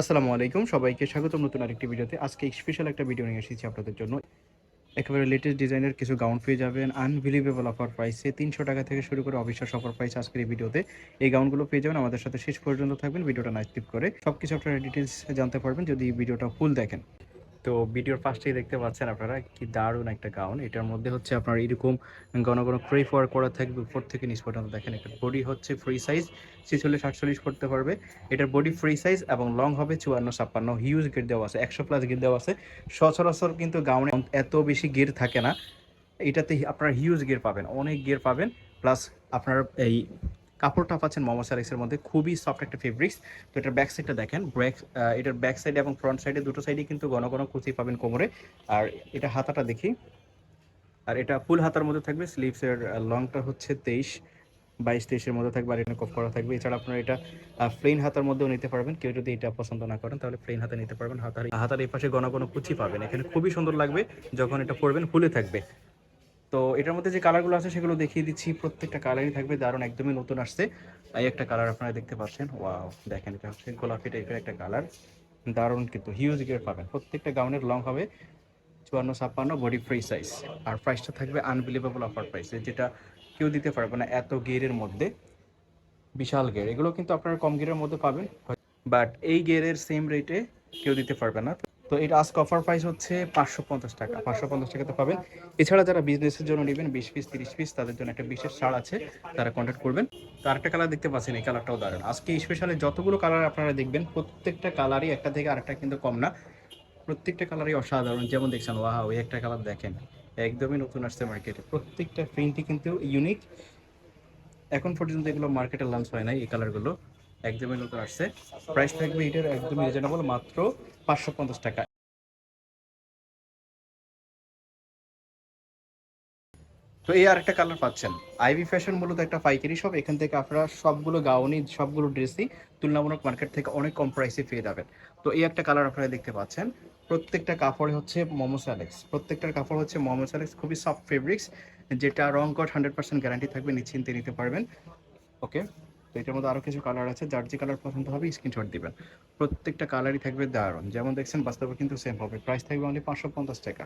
আসসালামু আলাইকুম, সবাইকে স্বাগতম নতুন আরেকটি ভিডিওতে। আজকে স্পেশাল একটা ভিডিও নিয়ে এসেছি আপনাদের জন্য। একেবারে লেটেস্ট ডিজাইনের কিছু গাউন পেয়ে যাবেন আনবিলিভেবল অফার প্রাইসে তিনশো টাকা থেকে শুরু করে অবিশ্বাস অফার প্রাইস আজকের এই ভিডিওতে এই গাউনগুলো পেয়ে যাবেন, আমাদের সাথে শেষ পর্যন্ত থাকবেন ভিডিওটা না স্কিপ করে। সব কিছু আপনারা ডিটেলস জানতে পারবেন যদি ভিডিওটা ফুল দেখেন। তো ভিডিওর ফার্স্টেই দেখতে পাচ্ছেন আপনারা কি দারুণ একটা গাউন। এটার মধ্যে হচ্ছে আপনার এরকম ঘন ঘন ক্রেপ ওয়ার করা থাকবে, উপর থেকে নিচ পর্যন্ত। দেখেন একটা বডি হচ্ছে ফ্রি সাইজ ছিচল্লিশ আটচল্লিশ করতে পারবে। এটার বডি ফ্রি সাইজ এবং লং হবে চুয়ান্ন, ছাপ্পান্ন। হিউজ গেট দেওয়া আছে, একশো প্লাস গেট দেওয়া আছে। সচরাচর কিন্তু গাউনে এত বেশি গের থাকে না। এটাতে আপনারা হিউজ গিয়ার পাবেন, অনেক গিয়ার পাবেন। প্লাস আপনার এই কাপড়টা পাচ্ছেন মোমো স্যারিক্সের মধ্যে, খুবই সফট একটা ফেব্রিক্স তো এটার ব্যাক সাইডটা দেখেন ব্রেক এটার ব্যাক সাইড এবং ফ্রন্ট সাইডে দুটো সাইডে কিন্তু ঘন ঘন কুচি পাবেন কোমরে। আর এটা হাতাটা দেখি। আর এটা ফুল হাতার মধ্যে থাকবে স্লিভসের লংটা হচ্ছে তেইশ, বাইশ, তেইশের মধ্যে থাকবে আর এটা কফ করা থাকবে। এছাড়া আপনারা এটা প্লেন হাতার মধ্যেও নিতে পারবেন। কেউ যদি এটা পছন্দ না করেন, তাহলে প্লেন হাতে নিতে পারবেন। হাতার হাতার এই পাশে ঘন ঘন কুচি পাবেন। এখানে খুবই সুন্দর লাগবে যখন এটা পরবেন, ফুলে থাকবে। তো এটার মধ্যে যে কালারগুলো আছে সেগুলো দেখিয়ে দিচ্ছি। প্রত্যেকটা কালারই থাকবে। দারুণ একদমই নতুন আসছে। এই একটা কালার আপনারা দেখতে পাচ্ছেন। ওয়াও দেখেন এটা হচ্ছে গোলাপি টাইপের একটা কালার দারুণ কিন্তু হিউজ গিয়ার পাবেন। প্রত্যেকটা গাউনের লং হবে চুয়ান্ন, ছাপ্পান্ন বডি ফ্রি সাইজ আর প্রাইসটা থাকবে আনবিলিভেবল অফার প্রাইসে যেটা কেউ দিতে পারবে না এত গিয়ারের মধ্যে। বিশাল গিয়ার এগুলো কিন্তু আপনারা কম গিয়ারের মধ্যে পাবেন। বাট এই গিয়ারের সেম রেটে কেউ দিতে পারবে না। তো এটা আজকে অফার প্রাইস হচ্ছে পাঁচশো পঞ্চাশ টাকা। পাঁচশো পঞ্চাশ টাকাতে পাবেন। এছাড়া যারা বিজনেসের জন্য নেবেন, বিশ পিস তিরিশ পিস তাদের জন্য একটা বিশেষ ছাড় আছে, তারা কন্ট্যাক্ট করবেন। তো আরেকটা কালার দেখতে পাচ্ছেন, এই কালারটাও দারুণ। আজকে স্পেশালি যতগুলো কালার আপনারা দেখবেন, প্রত্যেকটা কালারই একটা থেকে আরেকটা কিন্তু কম না। প্রত্যেকটা কালারই অসাধারণ। যেমন দেখছেন ওয়াহা ওই একটা কালার দেখেন, একদমই নতুন আসছে মার্কেটে প্রত্যেকটা প্রিন্টই কিন্তু ইউনিক এখন পর্যন্ত এগুলো মার্কেটে লঞ্চ হয় নাই, এই কালারগুলো একদমই নতুন আসছে। প্রাইস থাকবে এটার একদমই রিজনেবল মাত্র পাঁচশো পঞ্চাশ টাকা। তো এই আরেকটা কালার পাচ্ছেন। আইভি ফ্যাশন মূলত একটা পাইকারি শপ এখান থেকে আপনারা সবগুলো গাউনি, সবগুলো ড্রেসই তুলনামূলক মার্কেট থেকে অনেক কম প্রাইসে পেয়ে যাবেন। তো এই একটা কালার আপনারা দেখতে পাচ্ছেন। প্রত্যেকটা কাপড় হচ্ছে মোমোস অ্যালেক্স প্রত্যেকটার কাপড় হচ্ছে মোমোস অ্যালেক্স খুবই সফট ফেব্রিক্স যেটা রং কট হান্ড্রেড পার্সেন্ট গ্যারান্টি থাকবে, নিশ্চিন্তে নিতে পারবেন। ওকে তো এটার মধ্যে আরও কিছু কালার আছে, যার যে কালার পছন্দ হবে স্ক্রিনশট দিবেন। প্রত্যেকটা কালারই থাকবে দারুণ। যেমন দেখছেন, বাস্তবে কিন্তু সেম হবে। প্রাইস থাকবে অনলি পাঁচশো পঞ্চাশ টাকা।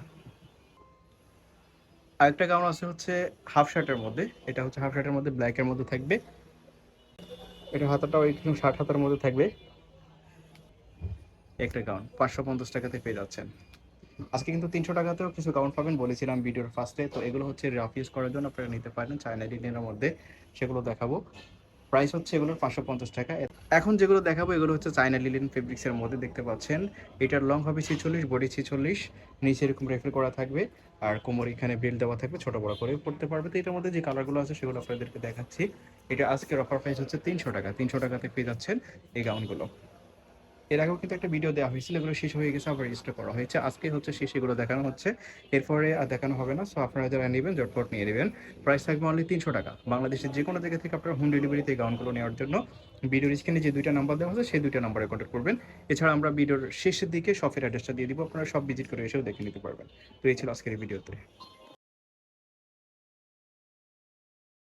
আরেকটা গাউন আছে হচ্ছে হাফ শার্টের মধ্যে। এটা হচ্ছে হাফ শার্টের মধ্যে ব্ল্যাকের মধ্যে থাকবে। এটা হাতাটাও একটু ষাট হাতার মধ্যে থাকবে। একটা গাউন পাঁচশো পঞ্চাশ টাকাতে পেয়ে যাচ্ছেন। আজকে কিন্তু তিনশো টাকাতেও কিছু গাউন পাবেন বলেছিলাম ভিডিওর ফার্স্টে তো এগুলো হচ্ছে রাফ ইউজ করার জন্য আপনারা নিতে পারেন। চায়না ডিজাইনের মধ্যে সেগুলো দেখাবো। প্রাইস হচ্ছে এগুলোর পাঁচশো পঞ্চাশ টাকা। এখন যেগুলো দেখাবো, এগুলো হচ্ছে চাইনা লিলিন ফেব্রিক্সের মধ্যে দেখতে পাচ্ছেন। এটার লং হবে ছিচল্লিশ বডি ছিচল্লিশ। নিচে এরকম রেফেল করা থাকবে। আর কোমর এখানে বেল দেওয়া থাকবে, ছোট বড় করে পড়তে পারবে। তো এটার মধ্যে যে কালারগুলো আছে, সেগুলো আপনাদেরকে দেখাচ্ছি। এটা আজকের অফার প্রাইস হচ্ছে তিনশো টাকা। তিনশো টাকাতে পেয়ে যাচ্ছেন এই গাউনগুলো এর আগেও কিন্তু একটা ভিডিও দেওয়া হয়েছিল, এগুলো শেষ হয়ে গেছে, আবার রেজিস্টার করা হয়েছে। আজকে হচ্ছে শেষ, এগুলো দেখানো হচ্ছে। এরপরে আর দেখানো হবে না সো আপনারা যারা নেবেন জটপট নিয়ে নেবেন। প্রাইস থাকবে অনলি তিনশো টাকা। বাংলাদেশের যে কোনো জায়গা থেকে আপনারা হোম ডেলিভারিতে গাউনগুলো নেওয়ার জন্য ভিডিওর স্ক্রিনে যে দুইটা নাম্বার দেওয়া আছে সেই দুইটা নাম্বারে কন্ট্যাক্ট করবেন। এছাড়া আমরা ভিডিওর শেষের দিকে শপের অ্যাড্রেসটা দিয়ে দিব, আপনারা সব ভিজিট করে এসেও দেখে নিতে পারবেন। তো এই ছিল আজকের ভিডিওতে